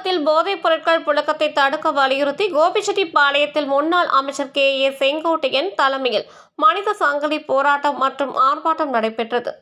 போதைப் பொருட்கள் புழக்கத்தை தடுக்க வலியுறுத்தி கோபிச்செட்டிப்பாளையத்தில் முன்னாள் அமைச்சர் கே ஏ செங்கோட்டையன் தலைமையில் மனித சங்கிலி போராட்டம் மற்றும் ஆர்ப்பாட்டம் நடைபெற்றது.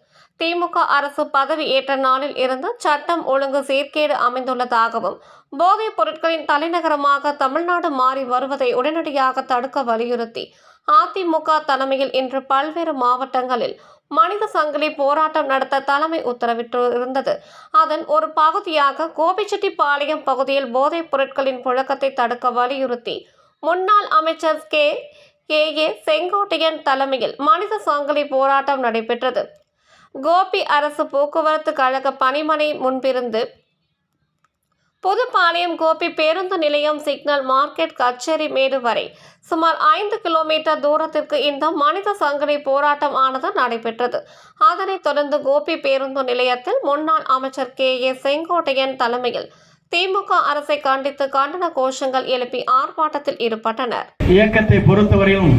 திமுக அரசு பதவி ஏற்ற நாளில் இருந்து சட்டம் ஒழுங்கு சீர்கேடு அமைந்துள்ளதாகவும் போதைப் பொருட்களின் தலைநகரமாக தமிழ்நாடு மாறி வருவதை உடனடியாக தடுக்க வலியுறுத்தி அதிமுக தலைமையில் இன்று பல்வேறு மாவட்டங்களில் மனித சங்கிலி போராட்டம் நடத்த தலைமை உத்தரவிட்டு இருந்தது அதன் ஒரு பகுதியாக கோபிச்செட்டிப்பாளையம் பகுதியில் போதைப் பொருட்களின் புழக்கத்தை தடுக்க வலியுறுத்தி முன்னாள் அமைச்சர் கே. கே. ஏ. செங்கோட்டையன் தலைமையில் மனித சங்கிலி போராட்டம் நடைபெற்றது. கோபி அரசு போக்குவரத்து கழக பணிமனை முன்பிருந்து புதுப்பாளையம் கோபி பேருந்து நிலையம் சிக்னல் மார்க்கெட் கச்சேரி மேடு வரை. சுமார் ஐந்து கிலோமீட்டர் தூரத்திற்கு இந்த மனித சங்கிலி போராட்டம் ஆனது நடைபெற்றது. அதனைத் தொடர்ந்து கோபி பேருந்து நிலையத்தில் முன்னாள் அமைச்சர் கே. ஏ. செங்கோட்டையன் தலைமையில் திமுக அரசை கண்டித்து கண்டன கோஷங்கள் எழுப்பி ஆர்ப்பாட்டத்தில் ஈடுபட்டனர். இயக்கத்தை பொறுத்தவரையிலும்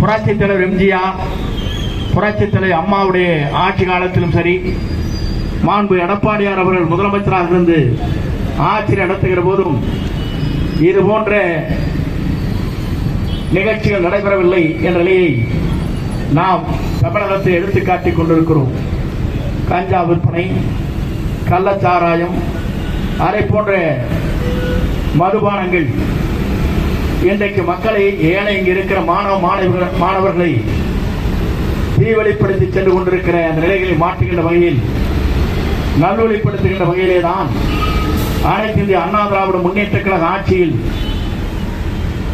புரட்சித் தலைவர் எம்ஜிஆர் புரட்சித் தலைவர் அம்மாவுடைய ஆட்சி காலத்திலும் சரி மாண்பு எடப்பாடியார் அவர்கள் முதலமைச்சராக இருந்து ஆட்சி நடத்துகிற போதும் இது போன்ற நிகழ்ச்சிகள் நடைபெறவில்லை என்ற நிலையை நாம் தமிழகத்தை எடுத்துக்காட்டிக் கொண்டிருக்கிறோம். கஞ்சா விற்பனை கள்ளச்சாராயம் அதை போன்ற மதுபானங்கள். இன்றைக்கு மக்களை ஏனை இங்கு இருக்கிற மாணவ மாணவர்கள் மாணவர்களை தீவெளிப்படுத்தி சென்று கொண்டிருக்கிற அந்த நிலைகளை மாற்றுகின்ற வகையில் நல்வழிப்படுத்துகின்ற வகையிலே தான் அனைத்து இந்திய அண்ணா திராவிட முன்னேற்ற கழக ஆட்சியில்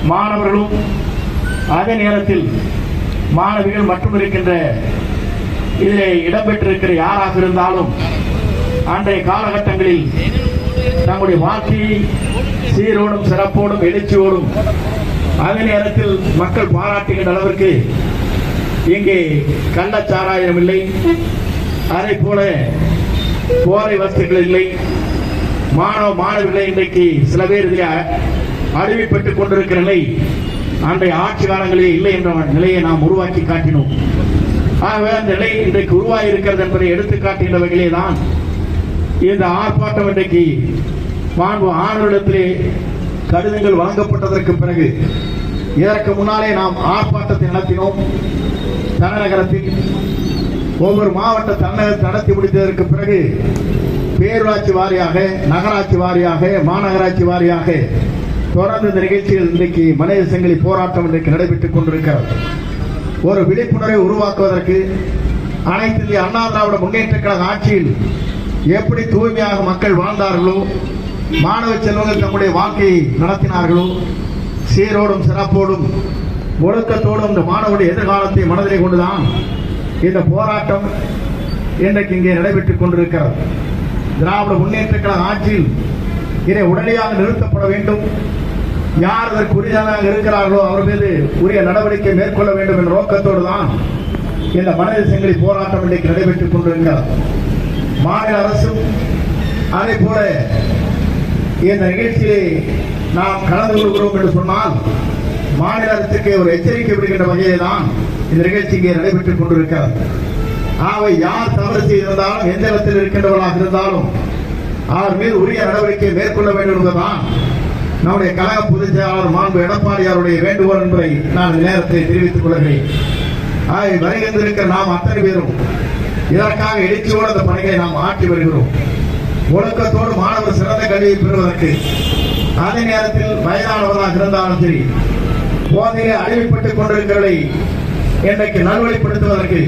மாணவர்களும் அதே நேரத்தில் மாணவிகள் மட்டும் இருக்கின்ற இதில் இடம்பெற்றிருக்கிற யாராக இருந்தாலும் அன்றைய காலகட்டங்களில் தங்களுடைய வாழ்க்கையை சீரோடும் சிறப்போடும் எழுச்சியோடும் அதே நேரத்தில் மக்கள் பாராட்டுகின்ற அளவிற்கு இங்கே கள்ளச்சாராயம் இல்லை. அதே போல போரை வசதிகள் இல்லை. மாணவ மாணவர்களை இன்றைக்கு சில பேர் இதில் அறிவிப்பட்டுக் கொண்டிருக்கிற நிலை அன்றைய ஆட்சி காலங்களே இல்லை என்ற நிலையை நாம் உருவாக்கி காட்டினோம். ஆகவே அந்த நிலை இன்றைக்கு உருவாகி இருக்கிறது என்பதை எடுத்துக்காட்டுகின்ற வகையிலே தான். இந்த ஆர்ப்பாட்டம் இன்றைக்கு மாண்பு ஆணவரிடத்திலே கடிதங்கள் வழங்கப்பட்டதற்கு பிறகு இதற்கு முன்னாலே நாம் ஆர்ப்பாட்டத்தை நடத்தினோம். தலைநகரத்தில் ஒவ்வொரு மாவட்ட தலைநகர் நடத்தி முடித்ததற்கு பிறகு பேரூராட்சி வாரியாக நகராட்சி வாரியாக மாநகராட்சி வாரியாக தொடர்ந்து இந்த நிகழ்ச்சிகள் இன்றைக்கு மனித சங்கிலி போராட்டம் இன்றைக்கு நடைபெற்றுக் கொண்டிருக்கிறது. ஒரு விழிப்புணர்வை உருவாக்குவதற்கு அனைத்து இந்திய அண்ணா திராவிட முன்னேற்ற கழக ஆட்சியில் எப்படி தூய்மையாக மக்கள் வாழ்ந்தார்களோ மாணவ செல்வங்கள் தம்முடைய வாழ்க்கையை நடத்தினார்களோ சீரோடும் சிறப்போடும் ஒழுக்கத்தோடும் இந்த மாணவருடைய எதிர்காலத்தை மனதிலே கொண்டுதான் இந்த போராட்டம் இன்றைக்கு இங்கே நடைபெற்றுக் கொண்டிருக்கிறது. திராவிட முன்னேற்ற கழக ஆட்சியில் இதை உடனடியாக நிறுத்தப்பட வேண்டும். யார் அதற்கு உரியதாக இருக்கிறார்களோ அவர் மீது உரிய நடவடிக்கை மேற்கொள்ள வேண்டும் என்ற நோக்கத்தோடு தான் இந்த மனித சங்கிலி போராட்டம் இன்றைக்கு நடைபெற்றுக் கொண்டிருக்கிறது. மாநில அரசும் அதே போல இந்த நிகழ்ச்சியிலே நாம் கலந்து கொள்கிறோம் என்று சொன்னால் மாநில அரசுக்கு ஒரு எச்சரிக்கை விடுகின்ற வகையிலே தான் இந்த நிகழ்ச்சி இங்கே நடைபெற்றுக் கொண்டிருக்கிறது. ஆகவே யார் தவறு செய்திருந்தாலும் எந்த இடத்தில் இருக்கின்றவர்களாக இருந்தாலும் அவர் மீது உரிய நடவடிக்கை மேற்கொள்ள வேண்டும் என்பதுதான் நம்முடைய கழக பொதுச் செயலாளர் மாண்பு எடப்பாடியாருடைய வேண்டுகோள் என்பதை நான் இந்த நேரத்தை தெரிவித்துக் கொள்கிறேன். ஆகவே வருகின்றிருக்கிற நாம் அத்தனை பேரும் இதற்காக எழுச்சியோடு அந்த பணிகளை நாம் ஆற்றி வருகிறோம். ஒழுக்கத்தோடு மாணவர் சிறந்த கல்வியை பெறுவதற்கு அதே நேரத்தில் வயதானவராக இருந்தாலும் சரி போதையிலே அழிவுபட்டுக் கொண்டிருக்கிறதை இன்றைக்கு நல்வழிப்படுத்துவதற்கு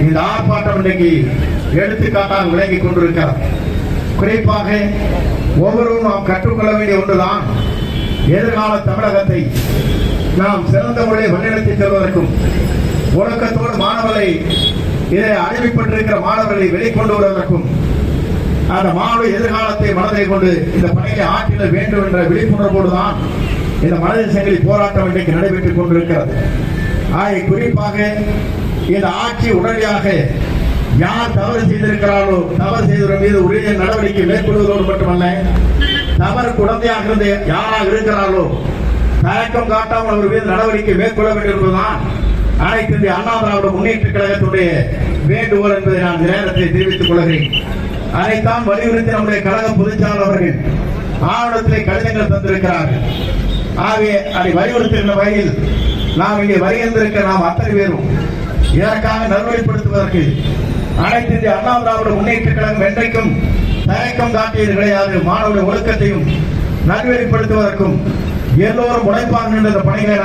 இந்த ஆர்ப்பாட்டம் இன்றைக்கு எடுத்துக்காட்டாக விளங்கிக் கொண்டிருக்கிறார் குறிப்பாக ஒவ்வொருவரும் நாம் கற்றுக்கொள்ள வேண்டிய ஒன்றுதான். எதிர்கால தமிழகத்தை நாம் சிறந்த முறையை வழிநடத்தி செல்வதற்கும் ஒழுக்கத்தோடு மாணவர்களை இதை அறிவிப்பட்டிருக்கிற மாணவர்களை வெளிக்கொண்டு வருவதற்கும் அந்த மாணவ எதிர்காலத்தை மனதில் கொண்டு இந்த பணியை ஆற்றிட வேண்டும் என்ற விழிப்புணர்வோடு தான் இந்த மனதின் சங்கிலி போராட்டம் இன்றைக்கு நடைபெற்றுக் கொண்டிருக்கிறது. ஆகவே குறிப்பாக இந்த ஆட்சி உடனடியாக யார் தவறு செய்திருக்கிறாரோ தவறு செய்தவர் மீது உரிய நடவடிக்கை மேற்கொள்வதோடு மட்டுமல்ல தவறு குழந்தையாக இருந்து யாராக இருக்கிறாரோ தயக்கம் காட்டாமல் அவர் மீது நடவடிக்கை மேற்கொள்ள வேண்டும் என்பதுதான் அனைத்து இந்திய அண்ணா திராவிட முன்னேற்ற கழகத்துடைய வேண்டுகோள் என்பதை நான் இந்த நேரத்தில் தெரிவித்துக் கொள்கிறேன். அதைத்தான் வலியுறுத்தி நம்முடைய கழக பொதுச்சாளர் அவர்கள் ஆவணத்திலே கடிதங்கள் தந்திருக்கிறார்கள். ஆகவே அதை வலியுறுத்துகின்ற வகையில் நாம் இங்கே வருகின்றிருக்கிற நாம் அத்தனை பேரும் இதற்காக நல்வழிப்படுத்துவதற்கு அனைத்து இந்திய அண்ணா திராவிட முன்னேற்ற கழகம் என்றைக்கும் தயக்கம் காட்டியது கிடையாது. ஒழுக்கத்தையும் நல்வழிப்படுத்துவதற்கும் எல்லோரும் உழைப்பார்கள் என்ற பணிகளை